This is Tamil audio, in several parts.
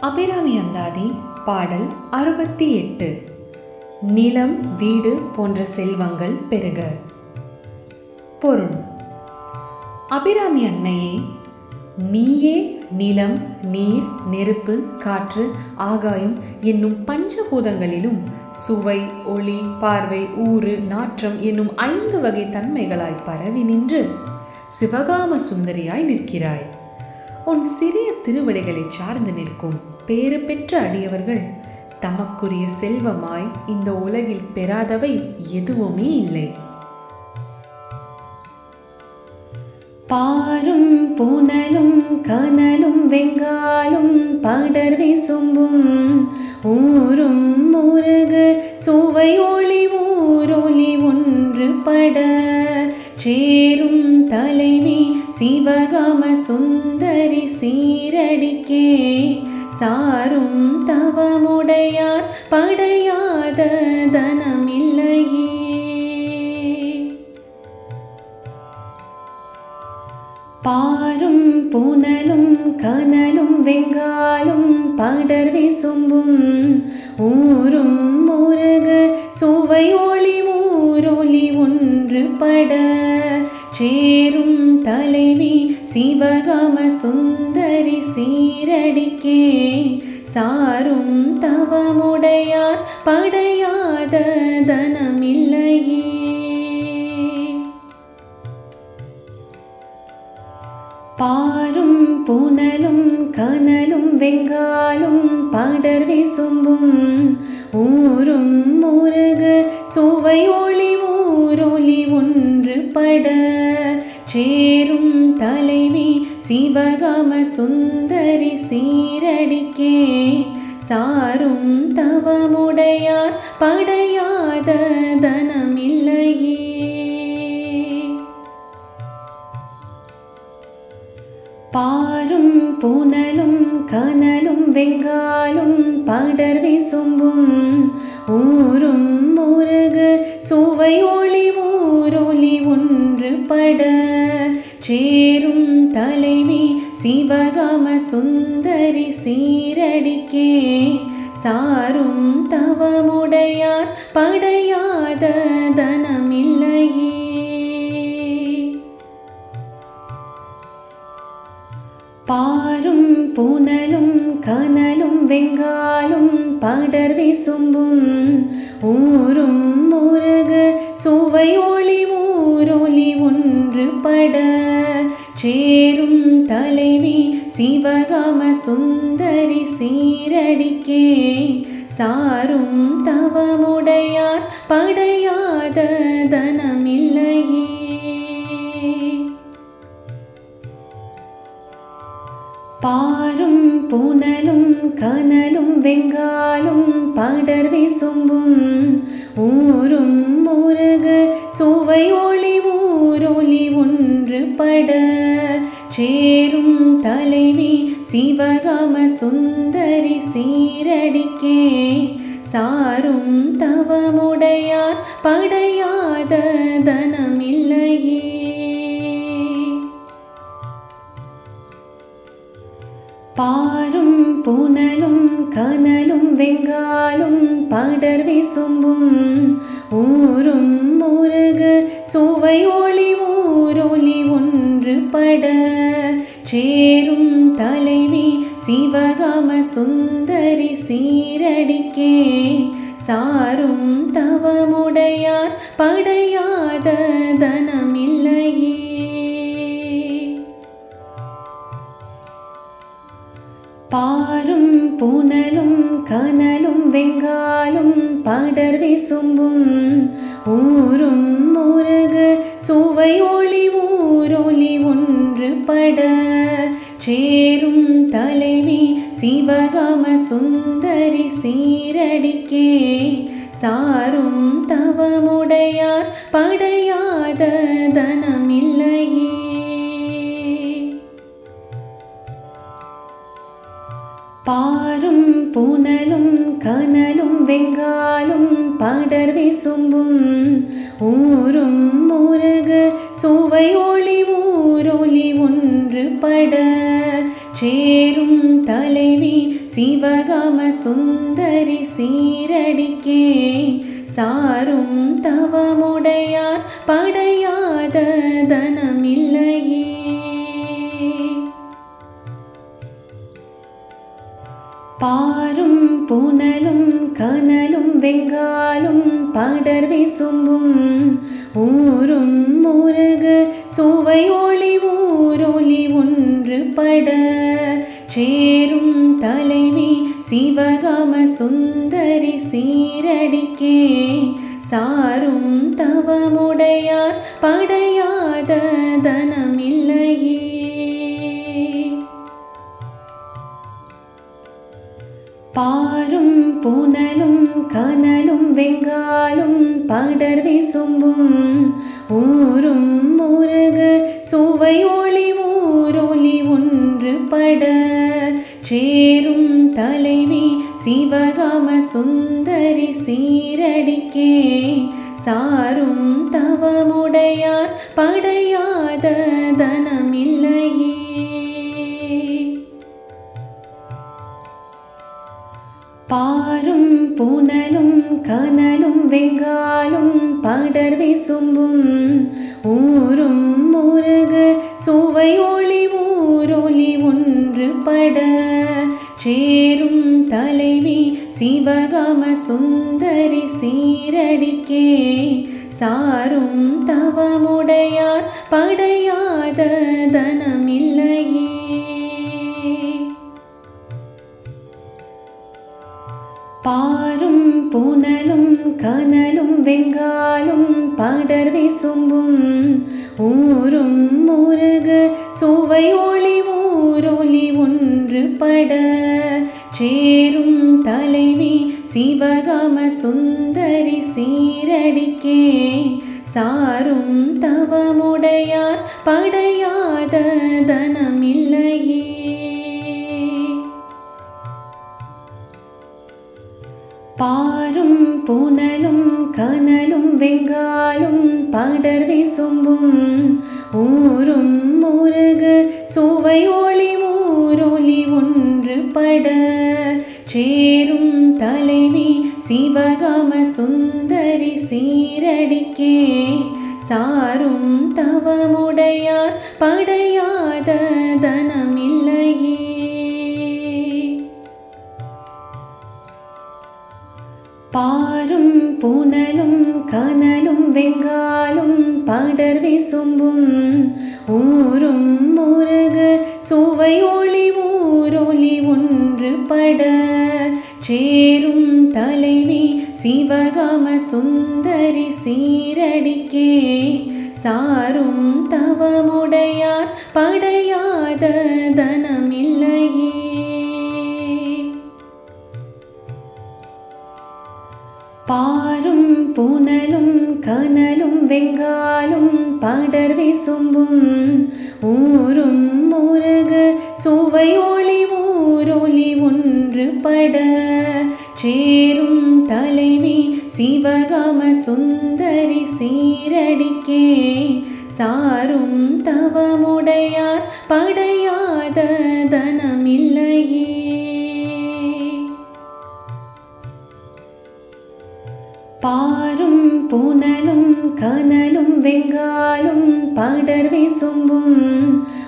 அபிராமி அந்தாதி பாடல் அறுபத்தி எட்டு நிலம் வீடு போன்ற செல்வங்கள் பெருக. பொருள். அபிராமி அன்னையே நீயே நிலம் நீர் நெருப்பு காற்று ஆகாயம் என்னும் பஞ்சபூதங்களிலும் சுவை ஒளி பார்வை ஊறு நாற்றம் என்னும் ஐந்து வகை தன்மைகளாய் பரவி நின்று சிவகாம சுந்தரியாய் நிற்கிறாய். உன் சிறிய திருவடிகளை சார்ந்து நிற்கும் பேறு பெற்ற அடியவர்கள். தமக்குரிய செல்வமாய் இந்த உலகில் பெறாதவை எதுவுமே இல்லை. பாரும் புனலும் கனலும் வெங்காலும் படர்வி சும்பும் ஊரும் முருகு சுவை ஒளி ஊரொலி ஒன்று பட சேரும் தலைவி சிவகாம சுந்தரி சீரடிக்கே. சாரும் தவமுடையார் படையாத தனமில்லையே. பாரும் புனலும் கனலும் வெங்காலும் படர் விசும்பும். ஊரும் முருக சுவை ஒளி ஊரொலி ஒன்று பட. சேரும் தலைவி சிவகாம சுந்தரி சீரடிக்கே. சாரும் தவமுடையார் படையாத தனமில்லையே. பாரும் புனலும் கனலும் வெங்காலும் படர் விசும்பும். ஊரும் முருகு சுவையோடு சிவகம சுந்தரி சீரடிக்கே சாரும் தவமுடையார் படையாத தனமில்லையே. பாரும் புனலும் கனலும் வெங்காலும் படர்வி சும்பும் ஊரும் முருகு சுவை ஒளி ஊரொலி ஒன்று பட சேரும் தலை சிம்பகம சுந்தரி சீரடிக்கே. சாரும் தவமுடையார் படையாத தனமில்லையே. பாரும் புனலும் கனலும் வெங்காலும் படர் விசும்பும். ஊரும் முருகு சுவை ஒளி ஊரொலி ஒன்று பட. சேரும் தலைவி சிவகாம சுந்தரி சீரடிக்கே சாரும் தவமுடையார் படையாத தனமில்லையே. பாரும் புனலும் கனலும் வெங்காலும் படர்வி சும்பும் ஊரும் முருக சுவை ஒளி ஊரொலி ஒன்று பட சேரும் தலைவி சிவகாம சுந்தரி சீரடிக்கே சாரும் தவமுடையார் படையாத தனமில்லையே. பாரும் புனலும் கனலும் வெங்காலும் படர் சும்பும் ஊரும் முருகு சுவை ஒளிவும் பட சேரும் தலைவி சிவகாம சுந்தரி சீரடிக்கே. சாரும் தவமுடையார் படையாத தனமில்லையே. பாரும் புனலும் கனலும் வெங்காலும் படர்வி சும்பும் ஊரும் சுந்தரி சீரடிக்கே. சாரும் தவமுடையார் படையாத தனமில்லையே. பாரும் புனலும் கனலும் வெங்காலும் படர் விசும்பும் ஊரும் முருகு சுவை ஒளி ஊரொலி ஒன்று பட. சேரும் தலைவி சிவகாம சுந்தரி சீரடிக்கே சாரும் தவமுடையார் படையாத தனமில்லையே. பாரும் புனலும் கனலும் வெங்காலும் படர் விசும்பும் ஊரும் ஊர் சிவகாம சுந்தரி சீரடிக்கே. சாரும் தவமுடையார் படையாத தனமில்லையே. பாரும் புனலும் கனலும் வெங்காலும் படர் விசும்பும். ஊரும் முருகு சுவை ஒளி ஊரொலி ஒன்று பட. சேரும் தலைவி சிவகாம சுந்தரி சீரடிக்கே சாரும் தவமுடையார் படையாத தனமில்லையே. பாரும் புனலும் கனலும் வெங்காலும் படர் விசும்பும் ஊரும் முருகு சுவை ஒளி ஊரொலி ஒன்று பட சேரும் தலைவி சிவகாம சுந்தரி சீரடிக்கே. சாரும் தவமுடையார் படையாத தனமில்லையே. பாரும் புனலும் கனலும் வெங்காலும் படர் விசும்பும். ஊரும் முருகு சுவை ஒளி ஊரொலி ஒன்று பட. சேரும் தலைவி சிவகாம சுந்தரி சீரடிக்கே. சாரும் தவமுடையார் படையாத தனமில்லையே. பாரும் புனலும் கனலும் வெங்காலும் படர் விசும்பும். ஊரும் முருகு சுவை ஒளி ஊரொலி ஒன்று பட சேரும் தலைவி சிவகாம சுந்தரி சீரடிக்கே. சாரும் தவமுடையார் படையாத தனமில்லையே. பாரும் புனலும் கனலும் வெங்காலும் படர் விசும்பும் ஊரும் முருகு சுவை ஒளி ஊரொலி ஒன்று பட சுந்தரி சீரடிக்கே சாரும் தவமுடையார் படையாத தனமில்லையே. பாரும் புனலும் கனலும் வெங்காலும் படர் விசும்பும் ஊரும் முருகு சுவை ஒளி ஊரொலி ஒன்று பட சேரும் தலைவி சிவகாம சுந்தரி சீரடிக்கே சாரும் தவமுடையார் படையாத தனமில்லையே. பாரும் புனலும் கனலும் வெங்காலும் படர் விசும்பும்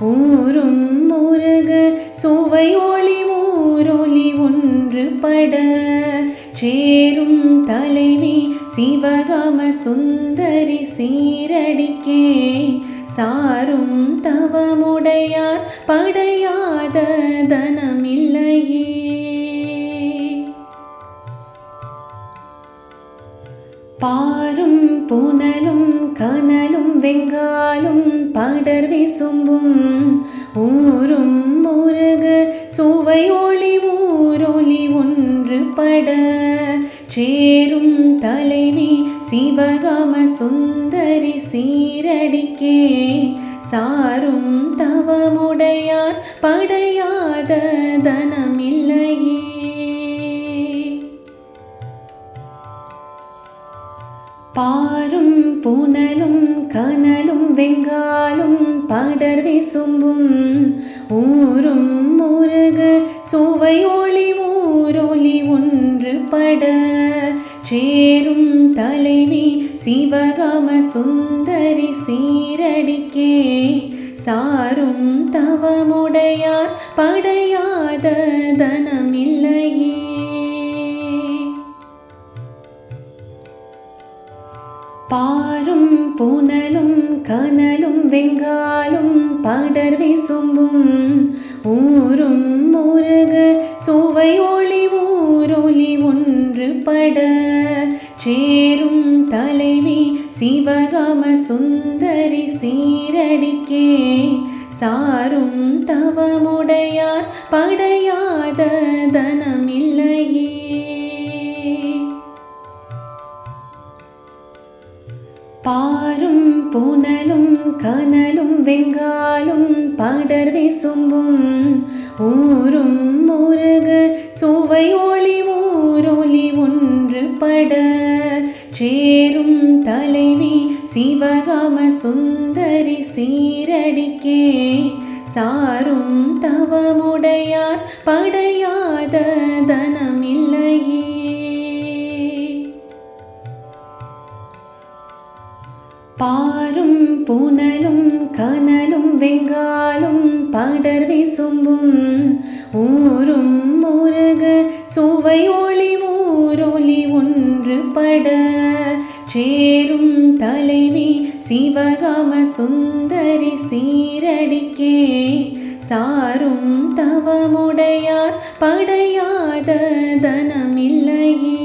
ஊரும் முருக சுவை ஒளி ஊரொலி ஒன்று பட சேரும் தலைவி சிவகாம சுந்தரி சீரடிக்கே. சாரும் தவமுடையார் படையாத தனமில்லையே. பாரும் புனலும் கனலும் வெங்காலும் படர் விசும்பும் ஊரும் முருகு சுவையோடு சிவகாம சுந்தரி சீரடிக்கே சாரும் தவமுடையார் படையாத தனமில்லையே. பாரும் புனலும் கனலும் வெங்காலும் படர் விசும்பும் ஊரும் முருக சுவை ஒளி ஊரொலி ஒன்று பட சேரும் தலைவி சிவகாம சுந்தரி சீரடிக்கே. சாரும் தவமுடையார் படையாத தனமில்லையே. பாரும் புனலும் கனலும் வெங்காலும் படர் விசும்பும் ஊரும் முருக சுவை ஒளி ஊரொலி ஒன்று பட சேரும் தலைவி சிவகாம சுந்தரி சீரடிக்கே சாரும் தவமுடையார் படையாத தனமில்லையே. பாரும் புனலும் கனலும் வெங்காலும் படர் விசும்பும். ஊரும் முருகு சுவை ஒளி ஊரொலி ஒன்று பட சேரும் தலைவி சிவகாம சுந்தரி சீரடிக்கே. சாரும் தவமுடையார் படையார் புனலும் கனலும் வெங்காலும் படர் விசும்பும் ஊரும் முருக சுவை ஒளி ஊரொலி ஒன்று பட சேரும் தலைவி சிவகாம சுந்தரி சீரடிக்கே. சாரும் தவமுடையார் படையாத தனமில்லையே.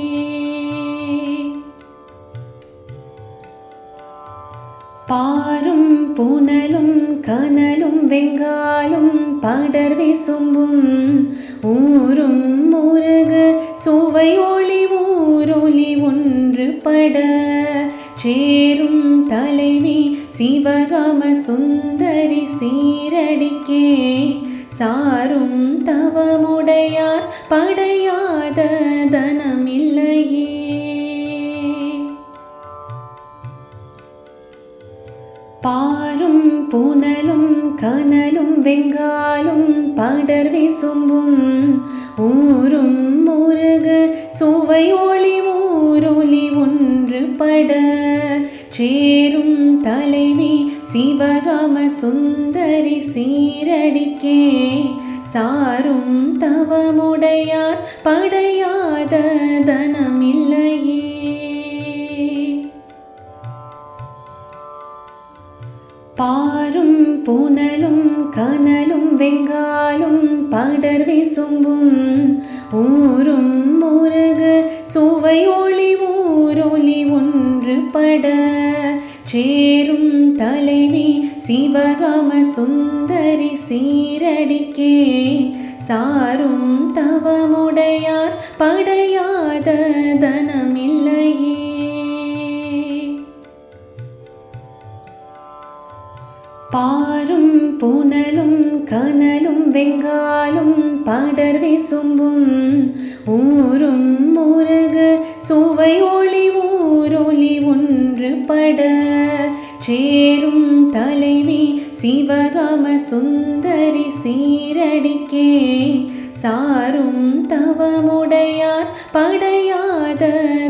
பாரும் புனலும் கனலும் வெங்காலும் படர் விசும்பும் வெங்காலும் படர் விசும்பும் ஊரும் முருக சுவை ஒளி ஊரொலி ஒன்று பட. சேரும் தலைவி சிவகாம சுந்தரி சீரடிக்கே. சாரும் தவமுடையார் படையாத தனமில்லையே பாரும் புனலும் கனலும் வெங்காலும் படர் வீசும்பும். ஊரும் முருக சுவை ஒளி ஊரொலி ஒன்று பட. சேரும் தலைவி சிவகாம சுந்தரி சீரடிக்கே. சாரும் தவமுடையார் படையாத தனமில்லையே பாரும் புனலும் கனலும் வெங்காலும் படர் விசும்பும் ஊரும் முருக சுவை ஒளி ஊரொளி ஒன்று பட சேரும் தலைவி சிவகாம சுந்தரி சீரடிக்கே சாரும் தவமுடையார் படையாத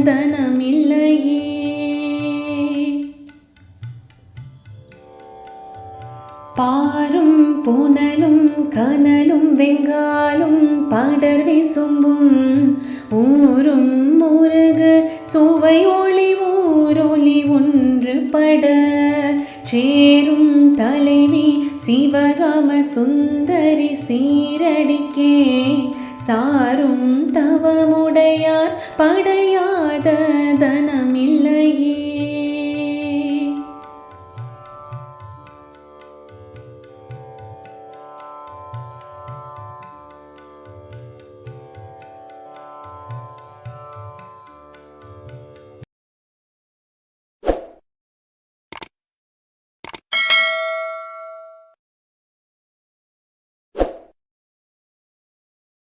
தனமில்லையே. பாரும் புனலும் கனலும் வெங்காலும் படர் விசும்பும். ஊரும் முருக சுவை ஒளி ஊரொலி ஒன்று பட. சேரும் தலைவி சிவகாம சுந்தரி சீரடிக்கே. சாரும் தவமுடையார் படையா